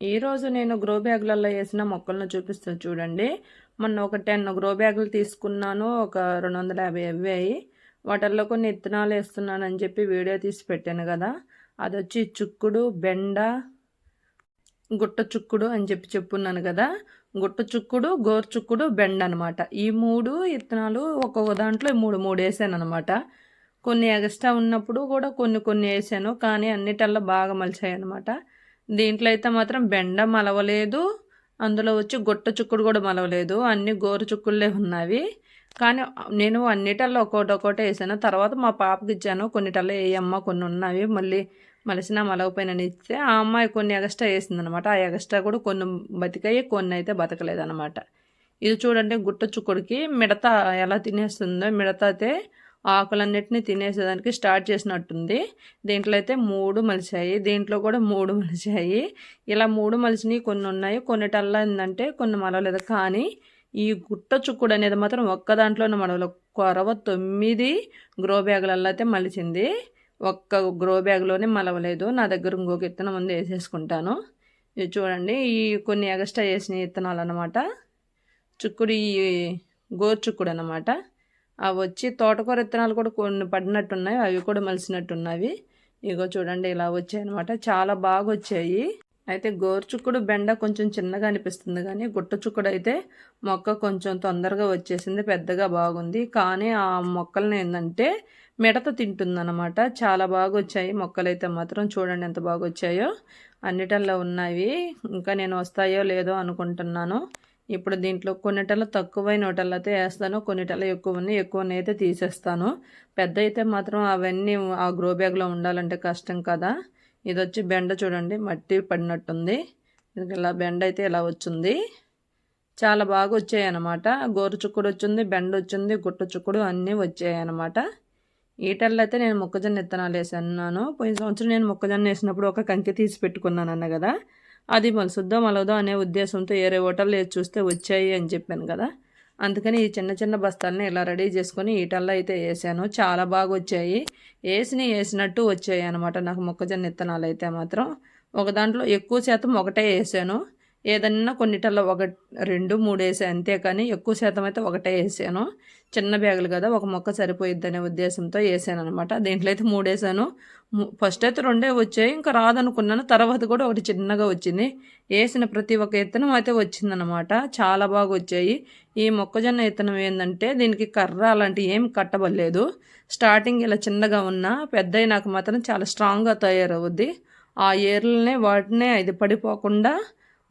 ఈరోజు నేను గ్రో బ్యాగులలో వేసిన మొక్కలను చూపిస్తాను చూడండి. మొన్న ఒక టెన్ గ్రో బ్యాగులు తీసుకున్నాను. ఒక రెండు వందల యాభై అయ్యాయి వాటిల్లో కొన్ని ఇత్తనాలు వేస్తున్నానని చెప్పి వీడియో తీసి పెట్టాను కదా. అది వచ్చి చుక్కుడు బెండ గుట్ట చుక్కుడు అని చెప్పి చెప్పున్నాను కదా. గుట్ట చుక్కుడు గోరు చుక్కుడు బెండ అనమాట ఈ మూడు ఇత్తనాలు ఒక్కొక్క దాంట్లో మూడు మూడు వేసాను అనమాట కొన్ని ఎగస్ట్రా ఉన్నప్పుడు కూడా కొన్ని కొన్ని వేసాను. కానీ అన్నిటల్లో బాగా మలిచాయి అనమాట దీంట్లో అయితే మాత్రం బెండ మలవలేదు. అందులో వచ్చి గొట్ట చుక్కుడు కూడా మలవలేదు. అన్ని గోరు చుక్కుళ్ళే ఉన్నవి. కానీ నేను అన్నిటల్లో ఒక్కోటి ఒక్కోటి వేసాను. తర్వాత మా పాపకి ఇచ్చాను. కొన్నిటల్లో వేయమ్మ కొన్ని ఉన్నవి. మళ్ళీ మలిసిన మలవపోయినని ఇస్తే ఆ అమ్మాయి కొన్ని ఎగస్ట్రా వేసిందనమాట. ఆ ఎగస్ట్రా కూడా కొన్ని బతికాయి కొన్ని అయితే బతకలేదనమాట. ఇది చూడండి గుట్ట చుక్కుడికి మిడత ఎలా తినేస్తుందో. మిడత అయితే ఆకులన్నిటిని తినేసేదానికి స్టార్ట్ చేసినట్టుంది. దీంట్లో అయితే మూడు మలిచాయి. దీంట్లో కూడా మూడు మలిచాయి. ఇలా మూడు మలిచినవి కొన్ని ఉన్నాయి. కొన్నిటల్లా ఏంటంటే కొన్ని మలవలేదు. కానీ ఈ గుట్ట చుక్కుడు అనేది మాత్రం ఒక్క దాంట్లోనే మడవలు కొరవ తొమ్మిది గ్రో బ్యాగులలో అయితే మలిచింది. ఒక్క గ్రో బ్యాగ్లోనే మలవలేదు. నా దగ్గర ఇంకొక విత్తనం ముందు వేసేసుకుంటాను. ఇది చూడండి. ఈ కొన్ని ఎగస్ట్రా వేసిన విత్తనాలు అనమాట చుక్కుడు ఈ గోరు చుక్కుడు అనమాట అవి వచ్చి తోటకూర విత్తనాలు కూడా కొన్ని పడినట్టున్నాయి అవి కూడా మలిసినట్టున్నవి ఇగో చూడండి ఇలా వచ్చాయి అనమాట చాలా బాగా వచ్చాయి. అయితే గోరుచుక్కుడు బెండ కొంచెం చిన్నగా అనిపిస్తుంది కానీ గుట్ట చుక్కుడు అయితే మొక్క కొంచెం తొందరగా వచ్చేసింది పెద్దగా బాగుంది. కానీ ఆ మొక్కలను ఏంటంటే మిడత తింటుందన్నమాట. చాలా బాగా వచ్చాయి. మొక్కలు అయితే మాత్రం చూడండి ఎంత బాగా వచ్చాయో. అన్నిటల్లో ఉన్నాయి. ఇంకా నేను వస్తాయో లేదో అనుకుంటున్నాను. ఇప్పుడు దీంట్లో కొన్నిటలు తక్కువైన నోటల్లో అయితే వేస్తాను కొన్నిటల్లో ఎక్కువ ఉన్నాయి ఎక్కువ అయితే తీసేస్తాను. పెద్ద అయితే మాత్రం అవన్నీ ఆ గ్రో బ్యాగ్లో ఉండాలంటే కష్టం కదా. ఇది వచ్చి బెండ చూడండి మట్టి పడినట్టుంది. ఇలా బెండ అయితే ఇలా వచ్చింది. చాలా బాగా వచ్చాయి అనమాట గోరు చుక్కుడు వచ్చింది బెండ వచ్చింది గుట్ట చుక్కుడు అన్నీ వచ్చాయి అనమాట ఈటల్లో అయితే నేను మొక్కజొన్న విత్తనాలు వేసాను పోయిన సంవత్సరం నేను మొక్కజొన్న వేసినప్పుడు ఒక కంకి తీసి పెట్టుకున్నాను అన్న కదా. అది మలసుద్దో మలవదో అనే ఉద్దేశంతో ఏరే హోటల్లో చూస్తే వచ్చాయి అని చెప్పాను కదా. అందుకని ఈ చిన్న చిన్న బస్తాలని ఇలా రెడీ చేసుకొని ఈటల్లో అయితే వేసాను చాలా బాగా వచ్చాయి. వేసిన వేసినట్టు వచ్చాయి అనమాట నాకు మొక్కజొన్న విత్తనాలు అయితే మాత్రం ఒక దాంట్లో ఎక్కువ శాతం ఒకటే వేసాను ఏదన్నా కొన్నిటల్లో ఒక రెండు మూడు వేసాను అంతేకాని ఎక్కువ శాతం అయితే ఒకటే వేసాను. చిన్న బ్యాగులు కదా ఒక మొక్క సరిపోయిద్దనే ఉద్దేశంతో వేసాను అనమాట దీంట్లో అయితే మూడు వేసాను. ఫస్ట్ అయితే రెండే వచ్చాయి. ఇంకా రాదనుకున్నాను. తర్వాత కూడా ఒకటి చిన్నగా వచ్చింది. వేసిన ప్రతి ఒక్క ఇత్తనం అయితే వచ్చిందనమాట చాలా బాగా వచ్చాయి. ఈ మొక్కజొన్న విత్తనం ఏంటంటే దీనికి కర్ర అలాంటివి ఏం కట్టబడలేదు. స్టార్టింగ్ ఇలా చిన్నగా ఉన్నా పెద్ద నాకు మాత్రం చాలా స్ట్రాంగ్గా తయారవుద్ది. ఆ ఏర్లనే వాటినే అది పడిపోకుండా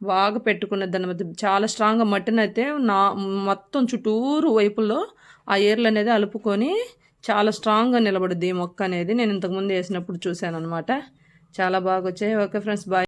బాగా పెట్టుకున్నది అనమాట చాలా స్ట్రాంగ్గా మట్టిని అయితే నా మొత్తం చుట్టూరు వైపుల్లో ఆ ఏర్లు అనేది అలుపుకొని చాలా స్ట్రాంగ్గా నిలబడుద్ది ఈ మొక్క అనేది. నేను ఇంతకుముందు వేసినప్పుడు చూశాను అనమాట చాలా బాగా వచ్చాయి. Okay friends bye